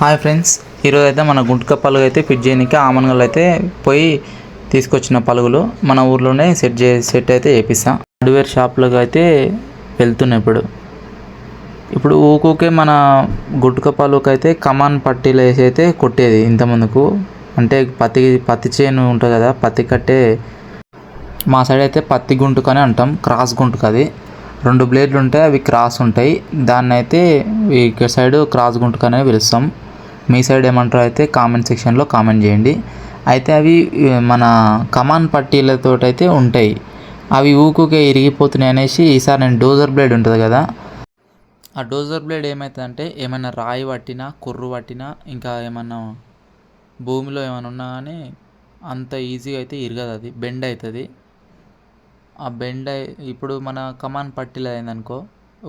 Hi friends ఈరోజు అయితే మన గుంటక పలుగు అయితే ఫిట్ చేయడానికి ఆమన్గల్ అయితే పోయి తీసుకొచ్చిన పలుగులు మన ఊర్లోనే సెట్ చే సెట్ అయితే చేపిస్తాం. హార్డ్వేర్ షాప్లోకి అయితే వెళ్తున్నాయి ఇప్పుడు. ఇప్పుడు ఊకూకే మన గుట్క పలుకు అయితే కమాన్ పట్టీలు వేసి అయితే కొట్టేది ఇంతమందుకు. అంటే పత్తి పత్తి చేను ఉంటుంది కదా పత్తి కట్టే మా సైడ్ అయితే పత్తి గుంటుకనే అని అంటాం క్రాస్ గుంటుక అది. రెండు బ్లేడ్లు ఉంటాయి అవి క్రాస్ ఉంటాయి. దాన్ని అయితే ఇక్కడ సైడ్ క్రాస్ గుంటుకనే పిలుస్తాం. మీ సైడ్ ఏమంటారో అయితే కామెంట్ సెక్షన్లో కామెంట్ చేయండి. అయితే అవి మన కమాన్ పట్టీలతో అయితే ఉంటాయి. అవి ఊకుకే ఇరిగిపోతున్నాయి అనేసి ఈసారి నేను డోజర్ బ్లేడ్ ఉంటుంది కదా. ఆ డోజర్ బ్లేడ్ ఏమవుతుందంటే ఏమైనా రాయి పట్టినా కుర్రు పట్టినా ఇంకా ఏమన్నా భూమిలో ఏమైనా ఉన్నా కానీ అంత ఈజీగా అయితే ఇరగదు అది. బెండ్ అవుతుంది. ఆ బెండ్ ఇప్పుడు మన కమాన్ పట్టిలు అయిందనుకో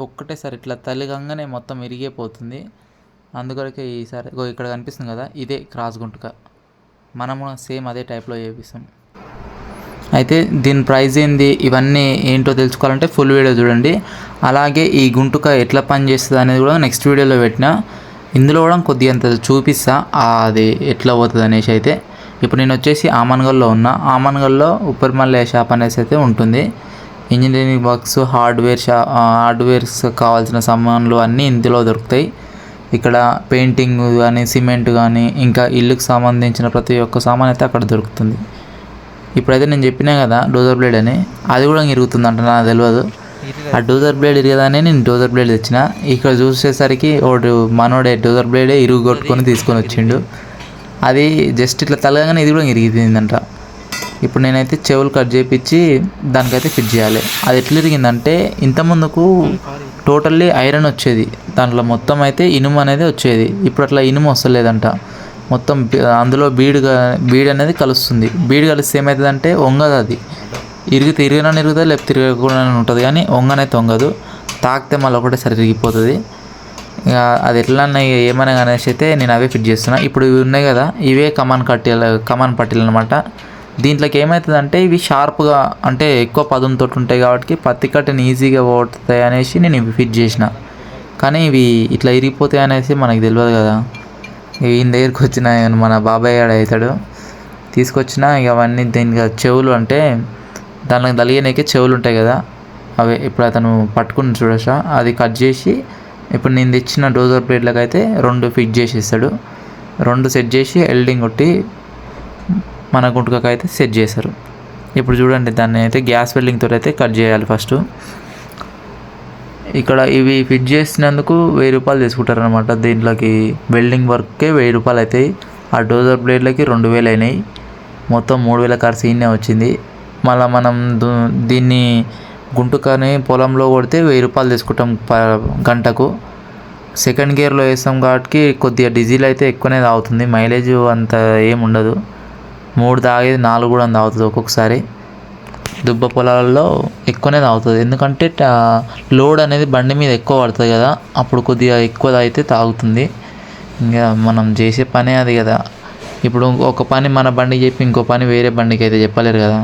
ఒక్కటేసారి ఇట్లా తలిగంగానే మొత్తం ఇరిగిపోతుంది. అందుకొరకే ఈసారి ఇక్కడ కనిపిస్తుంది కదా ఇదే క్రాస్ గుంటుక. మనము సేమ్ అదే టైప్లో చేపిస్తాం. అయితే దీని ప్రైస్ ఏంది ఇవన్నీ ఏంటో తెలుసుకోవాలంటే ఫుల్ వీడియో చూడండి. అలాగే ఈ గుంటుక ఎట్లా పని చేస్తుంది అనేది కూడా నెక్స్ట్ వీడియోలో పెట్టిన. ఇందులో కూడా కొద్దిగా అంత చూపిస్తా అది ఎట్లా పోతుంది అనేసి అయితే. ఇప్పుడు నేను వచ్చేసి ఆమన్గల్లో ఉన్నా ఆమన్గల్లో ఉప్పరిమల్లే షాప్ అనేసి అయితే ఉంటుంది. ఇంజనీరింగ్ వర్క్స్ హార్డ్వేర్ షా హార్డ్వేర్స్ కావాల్సిన సామాన్లు అన్నీ ఇందులో దొరుకుతాయి. ఇక్కడ పెయింటింగ్ కానీ సిమెంట్ కానీ ఇంకా ఇల్లుకు సంబంధించిన ప్రతి ఒక్క సామాన్ అయితే అక్కడ దొరుకుతుంది. ఇప్పుడైతే నేను చెప్పినా కదా డోజర్ బ్లేడ్ అని అది కూడా ఇరుగుతుంది అంట నాకు తెలియదు ఆ డోజర్ బ్లేడ్ ఇరగదానే నేను డోజర్ బ్లేడ్ తెచ్చిన. ఇక్కడ చూసేసరికి ఒకటి మనోడే డోజర్ బ్లేడే ఇరుగు కొట్టుకొని తీసుకొని వచ్చిండు. అది జస్ట్ ఇట్లా తలగానే ఇది కూడా ఇరిగిందంట ఇప్పుడు నేనైతే చెవులు కట్ చేపించి దానికైతే ఫిట్ చేయాలి. అది ఎట్లా ఇరిగిందంటే ఇంతముందుకు టోటల్లీ ఐరన్ వచ్చేది. దాంట్లో మొత్తం అయితే ఇనుము అనేది వచ్చేది. ఇప్పుడు అట్లా ఇనుము వస్తలేదంట. మొత్తం అందులో బీడు బీడ్ అనేది కలుస్తుంది. బీడు కలిస్తే ఏమవుతుందంటే వంగదు అది. ఇరిగి తిరిగినా ఇరుగుతుంది లేకపోతే తిరగకుండా ఉంటుంది. కానీ వంగనైతే వంగదు తాకితే మళ్ళీ ఒకటేసారి ఇరిగిపోతుంది ఇక అది ఎట్లన్నా ఏమైనా కానీ అయితే నేను అవే ఫిట్ చేస్తున్నా. ఇప్పుడు ఇవి ఉన్నాయి కదా ఇవే కమాన్ కట్టీలు కమాన్ పట్టిలు అనమాట దీంట్లోకి ఏమవుతుందంటే ఇవి షార్ప్గా అంటే ఎక్కువ పదంతో ఉంటాయి కాబట్టి పత్తి కట్టని ఈజీగా పోతాయి అనేసి నేను ఇవి ఫిట్ చేసిన. కానీ ఇవి ఇట్లా ఇరిగిపోతాయి అనేసి మనకు తెలియదు కదా. ఈయన దగ్గరికి వచ్చిన మన బాబాయ్ గాడు అవుతాడు. తీసుకొచ్చిన ఇక అవన్నీ దీనికి చెవులు అంటే దానికి తలిగనీకి చెవులు ఉంటాయి కదా. అవి ఇప్పుడు అతను పట్టుకుని చూడసా అది కట్ చేసి ఇప్పుడు నేను తెచ్చిన డోజర్ ప్లేట్లకు అయితే రెండు ఫిట్ చేసి ఇస్తాడు రెండు సెట్ చేసి ఎల్డింగ్ కొట్టి మన గుంటుకకు అయితే సెట్ చేశారు. ఇప్పుడు చూడండి దాన్ని అయితే గ్యాస్ వెల్డింగ్తో అయితే కట్ చేయాలి ఫస్ట్ ఇక్కడ ఇవి ఫిట్ చేసినందుకు వెయ్యి రూపాయలు తీసుకుంటారు అనమాట దీంట్లోకి వెల్డింగ్ వర్క్కే వెయ్యి రూపాయలు అవుతాయి ఆ డోజర్ బ్లేడ్లకి రెండు వేలు అయినాయి. మొత్తం మూడు వేల ఖర్చు ఈయనే వచ్చింది. మళ్ళీ మనం దీన్ని గుంటుకని పొలంలో కొడితే వెయ్యి రూపాయలు తీసుకుంటాం ప గంటకు. సెకండ్ గేర్లో వేస్తాం కాబట్టి కొద్దిగా డీజిల్ అయితే ఎక్కువనే తాగుతుంది. మైలేజ్ అంత ఏం ఉండదు మూడు తాగేది నాలుగు కూడా తాగుతుంది ఒక్కొక్కసారి. దుబ్బ పొలాలలో ఎక్కువనే తాగుతుంది. ఎందుకంటే లోడ్ అనేది బండి మీద ఎక్కువ పడుతుంది కదా. అప్పుడు కొద్దిగా ఎక్కువ తాగితే తాగుతుంది. ఇంకా మనం చేసే పనే అది కదా. ఇప్పుడు ఒక పని మన బండికి చెప్పి ఇంకో పని వేరే బండికి అయితే చెప్పలేరు కదా.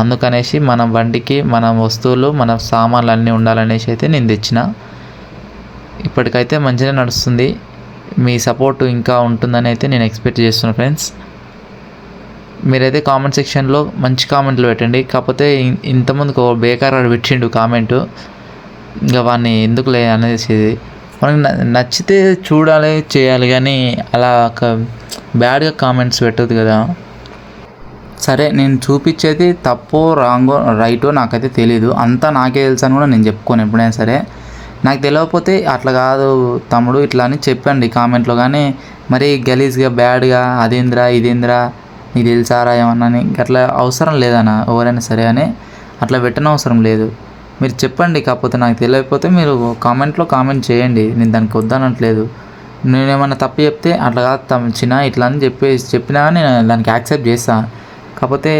అందుకనేసి మన బండికి మన వస్తువులు మన సామాన్లు అన్నీ ఉండాలనేసి అయితే నేను తెచ్చిన. ఇప్పటికైతే మంచిగా నడుస్తుంది. మీ సపోర్ట్ ఇంకా ఉంటుందని అయితే నేను ఎక్స్పెక్ట్ చేస్తున్నాను ఫ్రెండ్స్. మీరైతే కామెంట్ సెక్షన్లో మంచి కామెంట్లు పెట్టండి. కాకపోతే ఇన్- ఇంతకుముందుకు ఓ బేకార్ వాడు పెట్టిండు కామెంట్ ఇంకా వాడిని ఎందుకు లే అనేసి మనకు నచ్చితే చూడాలి చేయాలి కానీ అలా ఒక బ్యాడ్గా కామెంట్స్ పెట్టదు కదా. సరే నేను చూపించేది తప్పో రాంగో రైటో నాకైతే తెలీదు. అంతా నాకే తెలుసు అని కూడా నేను చెప్పుకోను ఎప్పుడైనా సరే. నాకు తెలియకపోతే అట్లా కాదు తమ్ముడు ఇట్లా అని చెప్పండి కామెంట్లో కానీ మరి గలీజ్గా బ్యాడ్గా అదేంద్రా ఇదేంద్రా నీకు తెలుసారా ఏమన్నా అని. అట్లా అవసరం లేదన్న ఎవరైనా సరే అని అట్లా పెట్టనవసరం అవసరం లేదు. మీరు చెప్పండి కాకపోతే నాకు తెలియకపోతే మీరు కామెంట్లో కామెంట్ చేయండి. నేను దానికి వద్దనట్లేదు. నేనేమన్నా తప్పు చెప్తే అట్లా కాదు తమ చిన్న ఇట్లా అని చెప్పేసి చెప్పినా నేను దానికి యాక్సెప్ట్ చేస్తాను కాకపోతే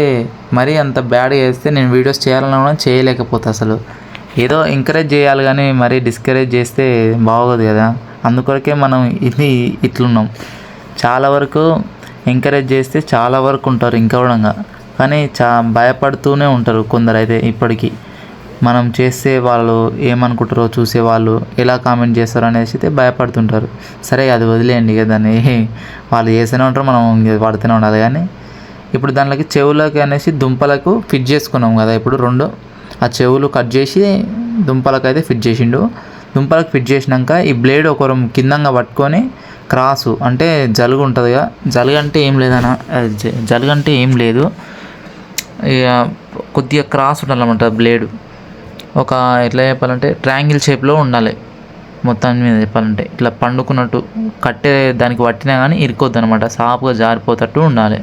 మరీ అంత బ్యాడ్గా చేస్తే నేను వీడియోస్ చేయాలన్నా కూడా చేయలేకపోతే అసలు. ఏదో ఎంకరేజ్ చేయాలి కానీ మరీ డిస్కరేజ్ చేస్తే బాగోదు కదా. అందుకొరకే మనం ఇది ఇట్లున్నాం. చాలా వరకు ఎంకరేజ్ చేస్తే చాలా వరకు ఉంటారు ఇంకా కూడా. కానీ చా భయపడుతూనే ఉంటారు కొందరు అయితే ఇప్పటికీ. మనం చేస్తే వాళ్ళు ఏమనుకుంటారో చూసే వాళ్ళు ఎలా కామెంట్ చేస్తారో అనేసి అయితే భయపడుతుంటారు. సరే అది వదిలేయండి ఇక దాన్ని. వాళ్ళు చేస్తూనే ఉంటారు మనం పడుతూనే ఉండాలి. కానీ ఇప్పుడు దాంట్లోకి చెవులకి అనేసి దుంపలకు ఫిట్ చేసుకున్నాం కదా ఇప్పుడు రెండు. ఆ చెవులు కట్ చేసి దుంపలకు అయితే ఫిట్ చేసిండు. దుంపలకు ఫిట్ చేసినాక ఈ బ్లేడ్ ఒకరు కిందంగా పట్టుకొని క్రాసు అంటే జలుగు ఉంటుందిగా జలుగు అంటే ఏం లేదన్న జలుగు అంటే ఏం లేదు. ఇక కొద్దిగా క్రాస్ ఉండాలన్నమాట బ్లేడ్. ఒక ఎట్లా చెప్పాలంటే ట్రయాంగిల్ షేప్లో ఉండాలి. మొత్తం మీద చెప్పాలంటే. ఇట్లా పండుకున్నట్టు కట్టే దానికి పట్టినా కానీ ఇరుకోద్దు అనమాట సాపుగా జారిపోతట్టు ఉండాలి.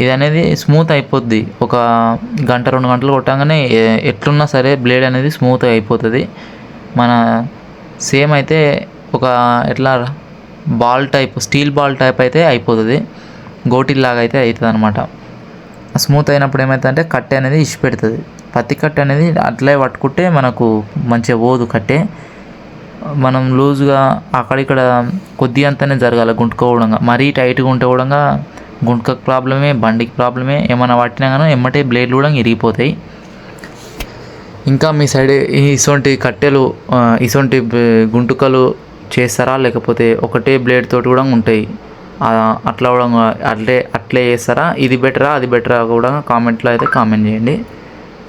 ఇది అనేది స్మూత్ అయిపోద్ది. ఒక గంట రెండు గంటలు కొట్టగానే ఎట్లున్నా సరే బ్లేడ్ అనేది స్మూత్ అయిపోతుంది. మన సేమ్ అయితే ఒక ఎట్లా ball type steel ball type అయితే అయిపోతుంది. గోటిల్లాగా అయితే అవుతుంది అనమాట స్మూత్ అయినప్పుడు ఏమవుతుందంటే కట్టె అనేది ఇచ్చి పెడుతుంది పత్తి కట్టె అనేది అట్లే పట్టుకుంటే మనకు మంచిగా పోదు కట్టె. మనం లూజ్గా అక్కడిక్కడ కొద్ది అంతనే జరగాలి గుంటుకోవడంగా మరీ టైట్గా ఉంటే కూడా గుంటకు ప్రాబ్లమే బండికి ప్రాబ్లమే. ఏమైనా పట్టినా కానీ ఎమ్మటే బ్లేడ్లు కూడా ఇరిగిపోతాయి. ఇంకా మీ సైడ్ ఇటువంటి కట్టెలు ఆ, ఇటువంటి గుంటుకలు చేస్తారా? లేకపోతే ఒకటే బ్లేడ్ తోటి కూడా ఉంటాయి. అట్లా కూడా అట్లే అట్లే చేస్తారా? ఇది బెటరా? అది బెటరా కూడా కామెంట్లో అయితే కామెంట్ చేయండి.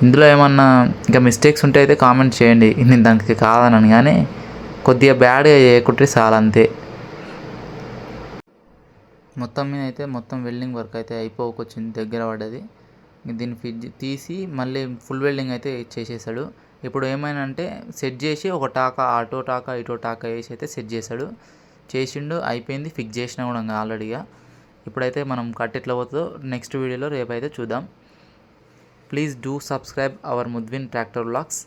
ఇందులో ఏమన్నా ఇంకా మిస్టేక్స్ ఉంటే అయితే కామెంట్ చేయండి. నేను దానికి కాదనను కానీ కొద్దిగా బ్యాడ్గా చేయకుంటే చాలా అంతే. మొత్తం మీద అయితే మొత్తం వెల్డింగ్ వర్క్ అయితే అయిపోకొచ్చింది దగ్గర పడ్డది. దీన్ని తీసి మళ్ళీ ఫుల్ వెల్డింగ్ అయితే చేసేసాడు. ఇప్పుడు ఏమైనా అంటే సెట్ చేసి ఒక టాకా అటో టాకా ఇటో టాకా వేసి అయితే సెట్ చేశాడు. చేసిండు అయిపోయింది ఫిక్స్ చేసినా కూడా ఆల్రెడీగా ఇప్పుడైతే మనం కట్ ఎట్లా పోతుందో నెక్స్ట్ వీడియోలో రేపైతే చూద్దాం. Please do subscribe our Mudvin tractor vlogs.